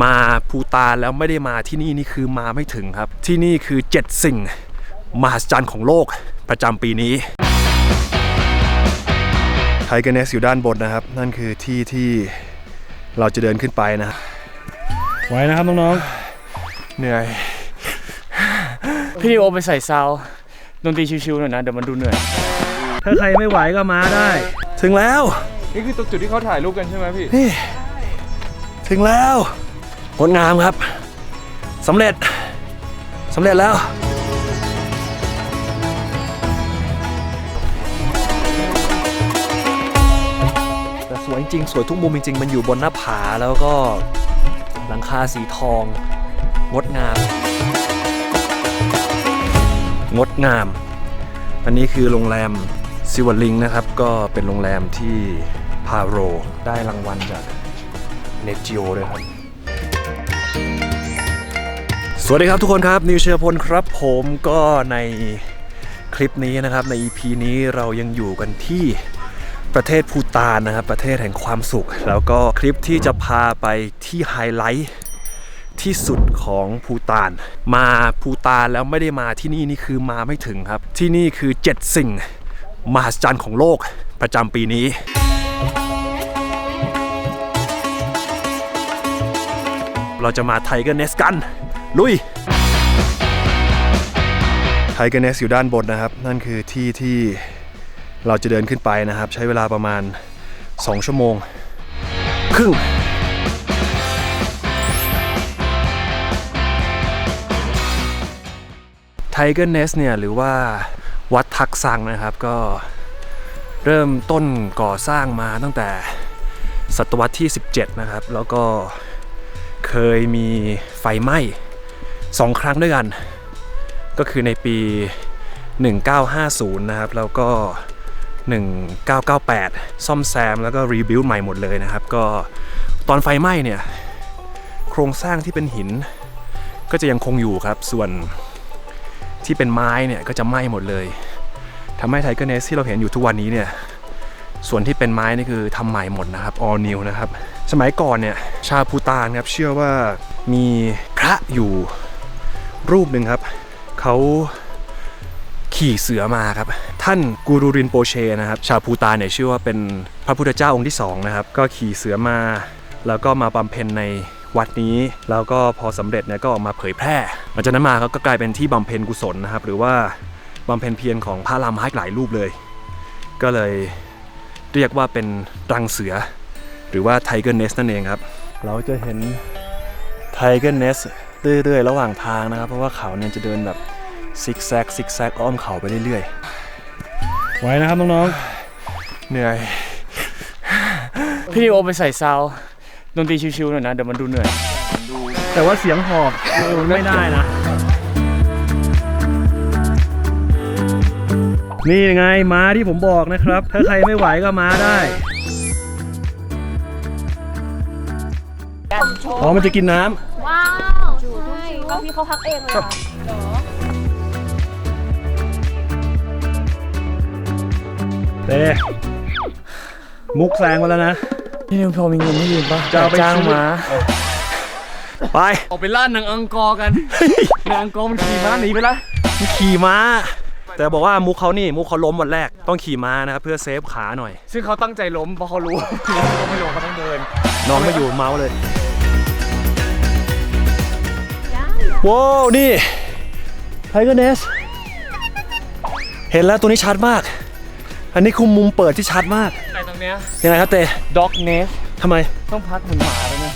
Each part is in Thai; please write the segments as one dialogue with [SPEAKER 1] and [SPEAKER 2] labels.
[SPEAKER 1] มาภูตานแล้วไม่ได้มาที่นี่นี่คือมาไม่ถึงครับ ที่นี่คือ 7 สิ่งมหัศจรรย์ของโลกประจำปีนี้ไทเกเนสอยู่ด้านบนนะครับ นั่นคือที่ที่เราจะเดินขึ้นไปนะ
[SPEAKER 2] ไหวนะครับน้อง
[SPEAKER 1] เหนื่อย
[SPEAKER 3] ๆพี่นิวเอาไปใส่ซาวด์ดนตรีชิวๆหน่อยนะ เดี๋ยวมันดูเหนื่อย
[SPEAKER 2] ๆถ้าใครไม่ไหวก็มาได้
[SPEAKER 1] ถึงแล้ว
[SPEAKER 3] นี่คือตรงจุดที่เขาถ่ายรูปกันใช่ไหมพี่
[SPEAKER 1] นี่ถึงแล้ว งดงามครับสำเร็จสำเร็จแล้ว แต่สวยจริง สวยทุกมุมจริง ๆ มันอยู่บนหน้าผาแล้วก็หลังคาสีทอง งดงาม งดงาม อันนี้คือโรงแรมซิวลิงนะครับ ก็เป็นโรงแรมที่พาโร ได้รางวัลจากเนจิโอด้วยครับ สวัสดีครับทุกคนครับ นิวเชียร์พลครับผมก็ในคลิปนี้นะครับใน EP นี้เรายังอยู่กันที่ประเทศภูตานนะครับ ประเทศแห่งความสุข แล้วก็คลิปที่จะพาไปที่ไฮไลท์ที่สุดของภูตาน มาภูตานแล้วไม่ได้มาที่นี่นี่คือมาไม่ถึงครับ ที่นี่คือ 7 สิ่งมหัศจรรย์ของโลกประจำปีนี้ เราจะมาไทเกอร์เนสกัน ลุยไทเกอร์เนสอยู่ด้านบนนะครับ นั่นคือที่ที่เราจะเดินขึ้นไปนะครับ ใช้เวลาประมาณ 2 ชั่วโมง ครึ่งไทเกอร์เนสเนี่ยหรือว่าวัดทักซังนะครับก็เริ่มต้นก่อสร้างมาตั้งแต่ศตวรรษที่ 17 นะครับ แล้วก็ เคยมีไฟไหม้สองครั้งด้วยกัน ก็คือในปี 1950 นะครับ แล้วก็ 1998 ซ่อมแซมแล้วก็รีบิวต์ใหม่หมดเลยนะครับ ก็ตอนไฟไหม้เนี่ย โครงสร้างที่เป็นหิน ก็จะยังคงอยู่ครับ ส่วนที่เป็นไม้เนี่ยก็จะไหม้หมดเลยทำให้ไทเกอร์เนสที่เราเห็นอยู่ทุกวันนี้เนี่ย ส่วนที่เป็นไม้นี่คือทำใหม่หมดนะครับ all new นะครับ สมัยก่อนเนี่ยชาวพูตานครับเชื่อว่ามีพระอยู่รูปหนึ่งครับ เขาขี่เสือมาครับ ท่านกูรูรินโปเชนะครับ ชาวพูตานเนี่ยเชื่อว่าเป็นพระพุทธเจ้าองค์ที่สองนะครับ ก็ขี่เสือมา แล้วก็มาบำเพ็ญในวัดนี้แล้วก็พอสำเร็จเนี่ยก็ออกมาเผยแพร่หลังจากนั้นมาเขาก็กลายเป็นที่บำเพ็ญกุศลนะครับ หรือว่าบำเพ็ญเพียรของพระรามไม้หลายรูปเลย ก็เลย เรียกว่าเป็นรังเสือ หรือว่า Tiger Nest นั่นเองครับ เราจะเห็น Tiger Nest เรื่อยๆ ระหว่างทางนะครับ เพราะว่าเขาเนี่ยจะเดินแบบซิกแซกซิกแซกอ้อมเขาไปเรื่อย
[SPEAKER 2] ไหวนะครับน้อง
[SPEAKER 1] ๆ เหนื่อย
[SPEAKER 3] พี่นิวเอาไปใส่ซาวด์ดนตรีชิวๆหน่อยนะ เดี๋ยวมันดูเหนื่อย
[SPEAKER 2] ๆแต่ว่าเสียงหอบเออไม่ได้นะ นี่ไงม้าที่ผมบอกนะครับ ถ้าใครไม่ไหวก็มาได้อ๋อมันจะกินน้ำ
[SPEAKER 4] ว้าวใช่ก็พี่เขาพักเองเลยเหรอ
[SPEAKER 2] เต้มุกแซงมาแล้วนะ
[SPEAKER 3] พี่นิวพอมีเงินให้ยืมปะ
[SPEAKER 2] จะเอาไป
[SPEAKER 3] จ้าง
[SPEAKER 2] ซื้อ
[SPEAKER 3] มา
[SPEAKER 1] ไป
[SPEAKER 3] ออกไปล่านางอังกอร์กัน นางอังกอร์มันขี่ม้าหนีไปละ
[SPEAKER 1] ขี่ม้า แต่บอกว่ามุกเขานี่มุกเขาล้มวันแรกต้องขี่ม้านะครับเพื่อเซฟขาหน่อย
[SPEAKER 3] ซึ่งเขาตั้งใจล้มเพราะเขารู้ เขาไม่ล้มเขาต้องเดิน
[SPEAKER 1] น้องไม่อยู่เมาส์เลยว้าวนี่ไทเกอร์เนสเห็นแล้วตัวนี้ชัดมาก อันนี้คือมุมเปิดที่ชัดมาก
[SPEAKER 3] ไอ้ตรงเนี้ย
[SPEAKER 1] ยังไงครับเต
[SPEAKER 3] ด็อกเนส
[SPEAKER 1] ทำไม
[SPEAKER 3] ต้องพักเหมือนหมาเลยนะ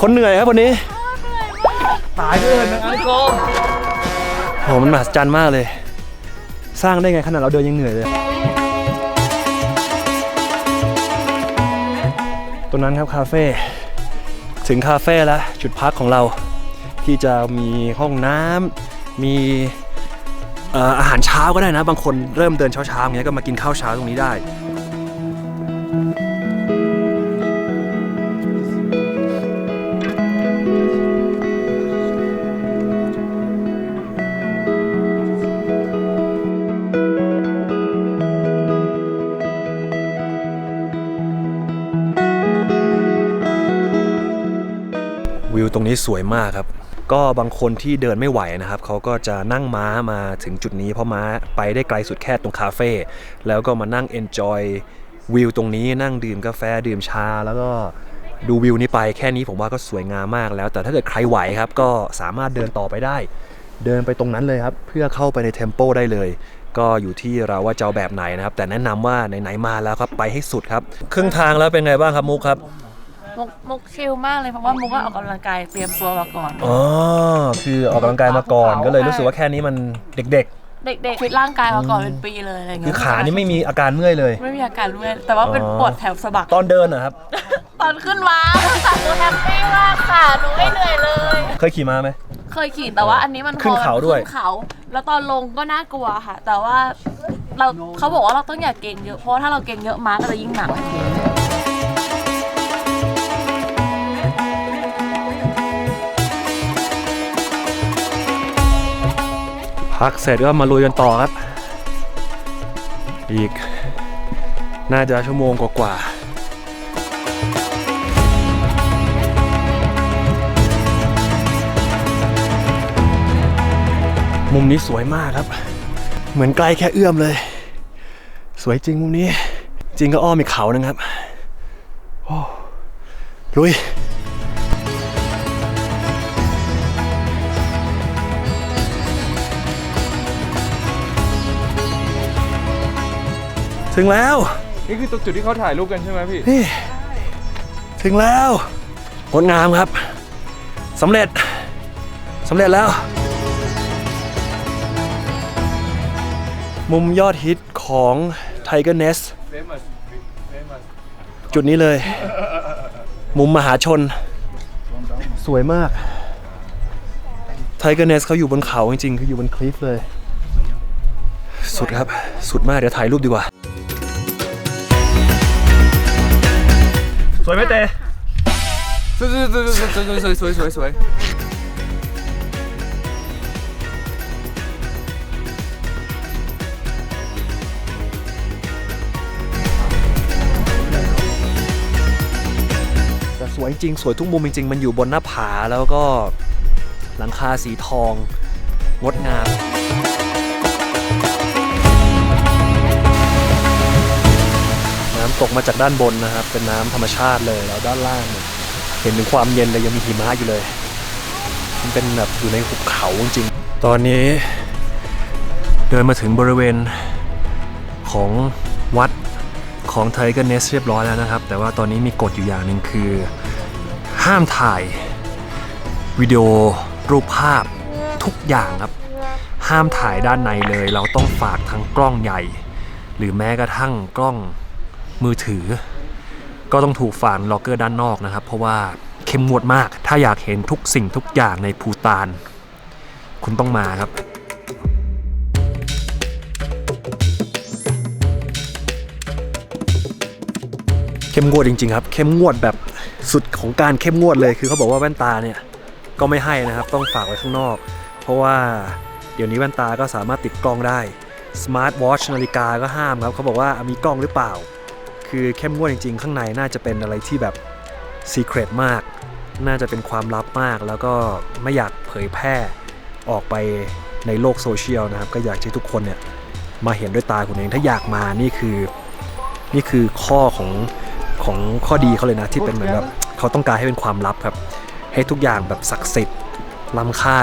[SPEAKER 1] คนเหนื่อยครับวันนี้
[SPEAKER 3] ตายด้วยนางอังกอร์
[SPEAKER 1] โหมันมหัศจรรย์มากเลย สร้างได้ไงขนาดเราเดินยังเหนื่อยเลย ตรงนั้นครับคาเฟ่ถึงคาเฟ่แล้วจุดพักของเรา ที่จะมีห้องน้ำมีเอ่ออาหารเช้าก็ได้นะ บางคนเริ่มเดินเช้าๆอย่างเงี้ยก็มากินข้าวเช้าตรงนี้ได้ ตรงนี้สวยมากครับ ก็บางคนที่เดินไม่ไหวนะครับเขาก็จะนั่งม้ามาถึงจุดนี้ เพราะม้าไปได้ไกลสุดแค่ตรงคาเฟ่แล้วก็มานั่ง enjoy วิวตรงนี้นั่งดื่มกาแฟดื่มชา แล้วก็ดูวิวนี้ไปแค่นี้ผมว่าก็สวยงามมากแล้ว แต่ถ้าเกิดใครไหวครับ ก็สามารถเดินต่อไปได้ เดินไปตรงนั้นเลยครับ เพื่อเข้าไปในเทมโปได้เลย ก็อยู่ที่เราว่าจะเอาแบบไหนนะครับ แต่แนะนำว่าไหนๆมาแล้วครับไปให้สุดครับ ครึ่งทางแล้วเป็นไงบ้างครับมุกครับ
[SPEAKER 4] มุกมุกชิลมากเลยเพราะว่ามุกก็ออกกำลังกายเตรียมตัวมาก่อน
[SPEAKER 1] อ๋อคือออกกำลังกายมาก่อน ก็เลยรู้สึกว่าแค่นี้มันเด็ก
[SPEAKER 4] เด็กๆฟิตร่างกายมาก่อนเป็นปีเลยอะไร
[SPEAKER 1] ๆคื
[SPEAKER 4] เงี้
[SPEAKER 1] อยขานี่ไม่มีอาการเมื่อยเลย
[SPEAKER 4] ไม่มีอาการเมื่อยแต่ว่าเป็น
[SPEAKER 1] อ๋อ
[SPEAKER 4] ปวดแถวสะบัก
[SPEAKER 1] ตอนเดินนะครับ
[SPEAKER 4] ตอนขึ้นมาค่ะหนูแฮปปี้มากค่ะหนูไม่เหนื่อยเลย
[SPEAKER 1] เคยขี่ม้าไหม
[SPEAKER 4] เคยขี่แต่ว่าอันนี้มัน
[SPEAKER 1] ขึ้นเขาด้วย
[SPEAKER 4] ขึ้นเขาแล้วตอนลงก็น่ากลัวค่ะ แต่ว่าเราเขาบอกว่าเราต้องอย่าเก่งเยอะเพราะว่าถ้าเราเก่งเยอะม้าก็จะยิ่งหนัก
[SPEAKER 1] พักเสร็จก็มาลุยกันต่อครับ อีก น่าจะชั่วโมงกว่าๆมุมนี้สวยมากครับ เหมือนใกล้แค่เอื้อมเลย สวยจริงมุมนี้ จริงก็อ้อมอีกเขาหนึงครับ โอ้ลุย ถึงแล้ว
[SPEAKER 3] นี่คือตรงจุดที่เขาถ่ายรูปกันใช่ไหมพี่
[SPEAKER 1] นี่ ถึงแล้วงดงามครับสำเร็จสำเร็จแล้ว มุมยอดฮิตของ Tiger Nest จุดนี้เลย มุมมหาชน สวยมาก Tiger Nest เขาอยู่บนเขาจริงๆ คืออยู่บนคลิฟเลย สุดครับ สุดมาก เดี๋ยวถ่ายรูปดีกว่า สวยไหมเต
[SPEAKER 3] สวยสวยสวยสวยสวยสวยสวยสวย
[SPEAKER 1] แต่สวยจริงสวยทุกมุมจริง ๆ มันอยู่บนหน้าผาแล้วก็หลังคาสีทอง งดงาม ตกมาจากด้านบนนะครับ เป็นน้ำธรรมชาติเลยแล้วด้านล่างเนี่ยเห็นถึงความเย็นเลยยังมีหิมะอยู่เลย มันเป็นแบบอยู่ในหุบเขาจริงตอนนี้ เดินมาถึงบริเวณของวัดของไทเกอร์เนสเรียบร้อยแล้วนะครับ แต่ว่าตอนนี้มีกฎอยู่อย่างหนึ่งคือ ห้ามถ่ายวิดีโอรูปภาพทุกอย่างครับ ห้ามถ่ายด้านในเลย เราต้องฝากทั้งกล้องใหญ่ หรือแม้กระทั่งกล้อง มือถือ ก็ต้องถูกฝากล็อกเกอร์ด้านนอกนะครับ เพราะว่าเข้มงวดมาก ถ้าอยากเห็นทุกสิ่งทุกอย่างในภูตาน คุณต้องมาครับเข้มงวดจริงๆครับเข้มงวดแบบสุดของการเข้มงวดเลยคือเขาบอกว่าแว่นตาเนี่ยก็ไม่ให้นะครับต้องฝากไว้ข้างนอก เพราะว่าเดี๋ยวนี้แว่นตาก็สามารถติดกล้องได้ Smart Watch นาฬิกาก็ห้ามครับเขาบอกว่ามีกล้องหรือเปล่า คือเข้มงวดจริง ๆ ข้างในน่าจะเป็นอะไรที่แบบ Secret มาก น่าจะเป็นความลับมาก แล้วก็ไม่อยากเผยแพร่ออกไปในโลกโซเชียลนะครับ ก็อยากให้ทุกคนเนี่ยมาเห็นด้วยตาคุณเอง ถ้าอยากมานี่คือนี่คือข้อของของข้อดีเขาเลยนะที่เป็นเหมือนแบบเขาต้องการให้เป็นความลับครับ ให้ทุกอย่างแบบศักดิ์สิทธิ์ล้ำค่า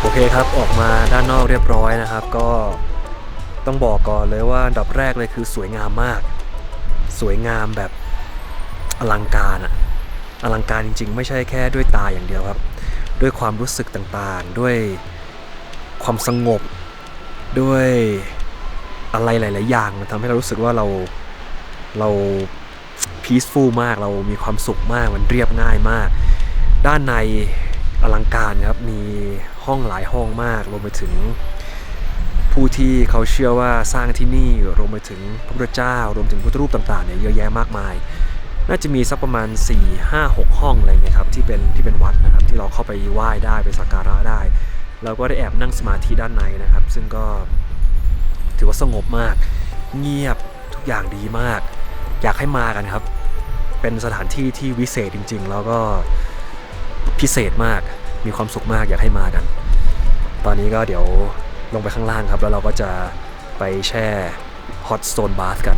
[SPEAKER 1] โอเคครับออกมาด้านนอกเรียบร้อยนะครับ ก็ ต้องบอกก่อนเลยว่าอันดับแรกเลยคือสวยงามมาก สวยงามแบบอลังการอะอลังการจริง ๆ ไม่ใช่แค่ด้วยตาอย่างเดียวครับ ด้วยความรู้สึกต่างๆ ด้วยความสงบ ด้วยอะไรหลาย ๆ อย่างมันทำให้เรารู้สึกว่าเราเรา peaceful มากเรามีความสุขมากมันเรียบง่ายมาก ด้านในอลังการครับมีห้องหลายห้องมากรวมไปถึง ผู้ที่เขาเชื่อว่าสร้างที่นี่รวมไปถึงพระพุทธเจ้ารวมถึงพุทธรูปต่างๆเนี่ยเยอะแยะมากมาย น่าจะมีสักประมาณ 4 5 6 ห้องอะไรเงี้ยครับที่เป็นที่เป็นวัดนะครับที่เราเข้าไปไหว้ได้ไปสักการะได้แล้วก็ได้แอบนั่งสมาธิด้านในนะครับ ซึ่งก็ถือว่าสงบมาก เงียบทุกอย่างดีมาก อยากให้มากันครับ เป็นสถานที่ที่วิเศษจริง ๆ แล้วก็พิเศษมากมีความสุขมากอยากให้มากัน ตอนนี้ก็เดี๋ยว ลงไปข้างล่างครับ แล้วเราก็จะไปแช่ Hot Stone Bath กัน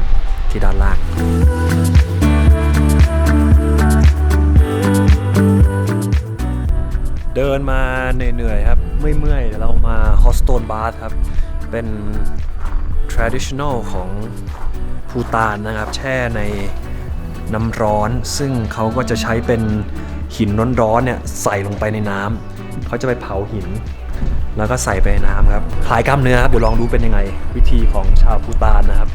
[SPEAKER 1] ที่ด้านล่างเดินมาเหนื่อยๆครับเมื่อยๆเดี๋ยวเรามา Hot Stone Bath ครับ เป็น traditional ของภูตานนะครับ แช่ในน้ำร้อน ซึ่งเขาก็จะใช้เป็นหินร้อนๆเนี่ยใส่ลงไปในน้ำเขาจะไปเผาหิน แล้วก็ใส่ไปในน้ำครับคลายกล้ามเนื้อครับ เดี๋ยวลองดูเป็นยังไง วิธีของชาวภูตานนะครับ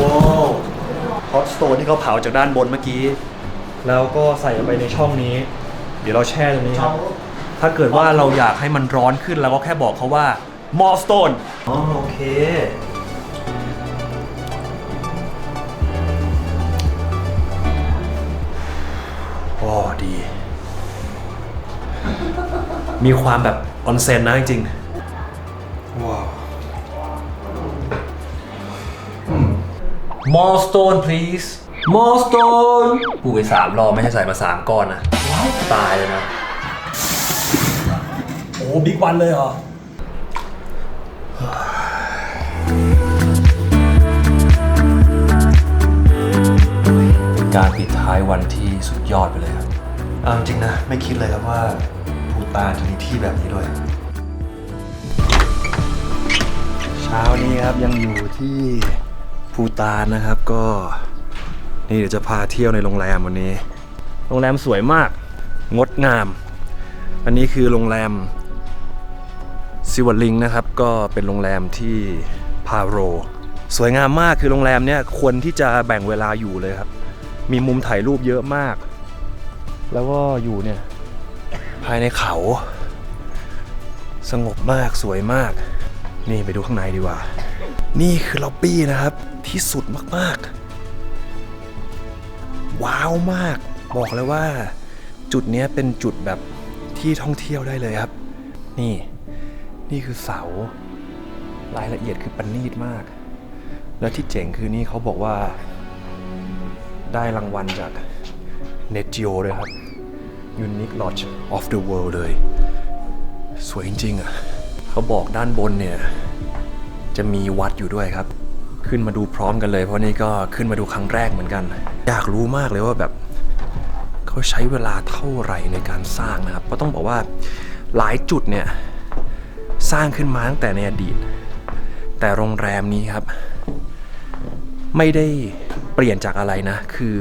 [SPEAKER 1] ว้าวฮอตสโตนที่เขาเผาจากด้านบนเมื่อกี้ แล้วก็ใส่ลงไปในช่องนี้ เดี๋ยวเราแช่ตรงนี้ครับ ถ้าเกิดว่าเราอยากให้มันร้อนขึ้นเราก็แค่บอกเขาว่า มอสโตนอ๋อโอเค โอ้ดี มีความแบบออนเซ็นนะจริงๆว้าว more stone please more stone กูไปสามรอบไม่ให้ใส่มาสามก้อนนะ ตายเลยนะ โอ้บิ๊กวันเลยเหรอเป็นการปิดท้ายวันที่ สุดยอดไปเลยครับเอาจริงนะ ไม่คิดเลยครับว่าภูตานจะมีที่แบบนี้ด้วย เช้านี้ครับยังอยู่ที่ภูตานนะครับก็ นี่เดี๋ยวจะพาเที่ยวในโรงแรมวันนี้ โรงแรมสวยมาก งดงาม อันนี้คือโรงแรมซิวลิงนะครับ ก็เป็นโรงแรมที่พาโร สวยงามมากคือโรงแรมเนี้ยควรที่จะแบ่งเวลาอยู่เลยครับ มีมุมถ่ายรูปเยอะมาก แล้วก็อยู่เนี่ย ภายในเขา สงบมากสวยมาก นี่ไปดูข้างในดีกว่า นี่คือล็อบบี้นะครับ ที่สุดมากๆ ว้าวมาก บอกเลยว่า จุดนี้เป็นจุดแบบที่ท่องเที่ยวได้เลยครับ นี่ นี่คือเสารายละเอียดคือประณีตมาก แล้วที่เจ๋งคือนี่เขาบอกว่า ได้รางวัลจาก Net Geo เลยครับ Unique Lodge of the World เลย สวยจริงๆอะเขาบอกด้านบนเนี่ย จะมีวัดอยู่ด้วยครับ ขึ้นมาดูพร้อมกันเลย เพราะนี่ก็ขึ้นมาดูครั้งแรกเหมือนกัน อยากรู้มากเลยว่าแบบเขาใช้เวลาเท่าไหร่ในการสร้างนะครับ เพราะต้องบอกว่าหลายจุดเนี่ย สร้างขึ้นมาตั้งแต่ในอดีต แต่โรงแรมนี้ครับ ไม่ได้ ปลี่ยนจากอะไรนะ คือ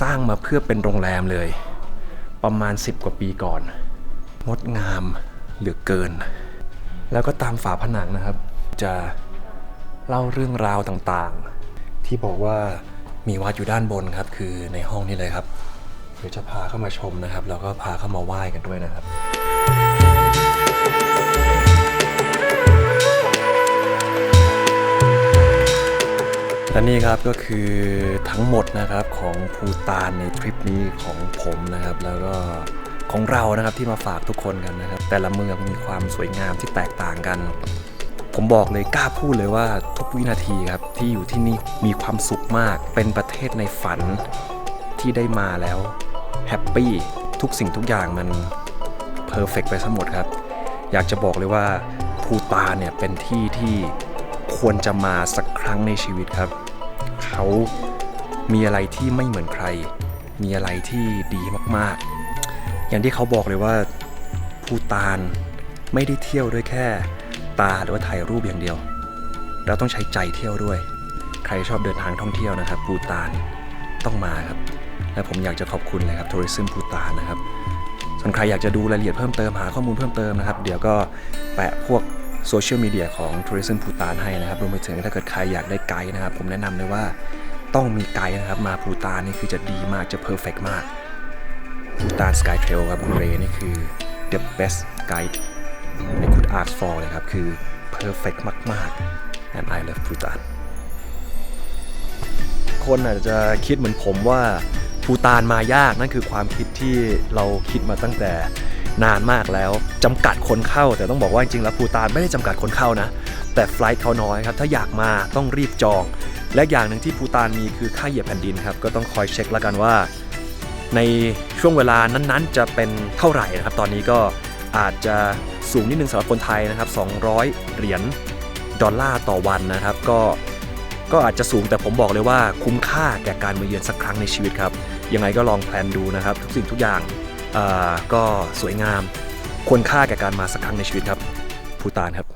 [SPEAKER 1] สร้างมาเพื่อเป็นโรงแรมเลย ประมาณ 10 กว่าปีก่อน งดงามเหลือเกิน แล้วก็ตามฝาผนังนะครับ จะเล่าเรื่องราวต่างๆ ที่บอกว่ามีวัดอยู่ด้านบนครับ คือในห้องนี้เลยครับเดี๋ยวจะพาเข้ามาชมนะครับ แล้วก็พาเข้ามาไหว้กันด้วยนะครับ และนี่ครับก็คือทั้งหมดนะครับของภูตานในทริปนี้ของผมนะครับ แล้วก็ของเรานะครับที่มาฝากทุกคนกันนะครับ แต่ละเมืองมีความสวยงามที่แตกต่างกัน ผมบอกเลยกล้าพูดเลยว่าทุกวินาทีครับที่อยู่ที่นี่มีความสุขมาก เป็นประเทศในฝันที่ได้มาแล้วแฮปปี้ทุกสิ่งทุกอย่างมันเพอร์เฟกไปทั้งหมดครับ อยากจะบอกเลยว่าภูตานเนี่ยเป็นที่ที่ ควรจะมาสักครั้งในชีวิตครับ เขามีอะไรที่ไม่เหมือนใคร มีอะไรที่ดีมากๆ อย่างที่เขาบอกเลยว่าภูตานไม่ได้เที่ยวด้วยแค่ตาหรือว่าถ่ายรูปอย่างเดียว เราต้องใช้ใจเที่ยวด้วย ใครชอบเดินทางท่องเที่ยวนะครับภูตานต้องมาครับ และผมอยากจะขอบคุณเลยครับทัวริซึมภูตานนะครับส่วนใครอยากจะดูรายละเอียดเพิ่มเติมหาข้อมูลเพิ่มเติมนะครับ เดี๋ยวก็แปะพวก โซเชียลมีเดียของ Tourism ภูตานให้นะครับรวมไปถึงถ้าเกิดใครอยากได้ไกด์นะครับ ผมแนะนำเลยว่าต้องมีไกด์นะครับ มาภูตานนี่คือจะดีมากจะเพอร์เฟกมากภูตานสกายเทรลครับคุณเรนี่คือ the best guide ในคุณ ask for เลยครับคือ perfect มากๆ and I love Bhutan คนอาจจะคิดเหมือนผมว่าภูตานมายากนั่นคือความคิดที่เราคิดมาตั้งแต่ นานมากแล้วจำกัดคนเข้า แต่ต้องบอกว่าจริงๆแล้วภูตานไม่ได้จำกัดคนเข้านะ แต่ไฟลท์เขาน้อยครับถ้าอยากมาต้องรีบจอง และอย่างหนึ่งที่ภูตานมีคือค่าเหยียบแผ่นดินครับก็ต้องคอยเช็คแล้วกันว่า ในช่วงเวลานั้นๆ จะเป็นเท่าไหร่นะครับ ตอนนี้ก็อาจจะสูงนิดนึงสำหรับคนไทยนะครับ 200 เหรียญดอลลาร์ต่อวันนะครับก็ก็อาจจะสูงแต่ผมบอกเลยว่าคุ้มค่าแก่การมาเยือนสักครั้งในชีวิตครับ ยังไงก็ลองแพลนดูนะครับ ทุกสิ่งทุกอย่าง ก็สวยงามควรค่าแก่การมาสักครั้งในชีวิตครับภูตานครับ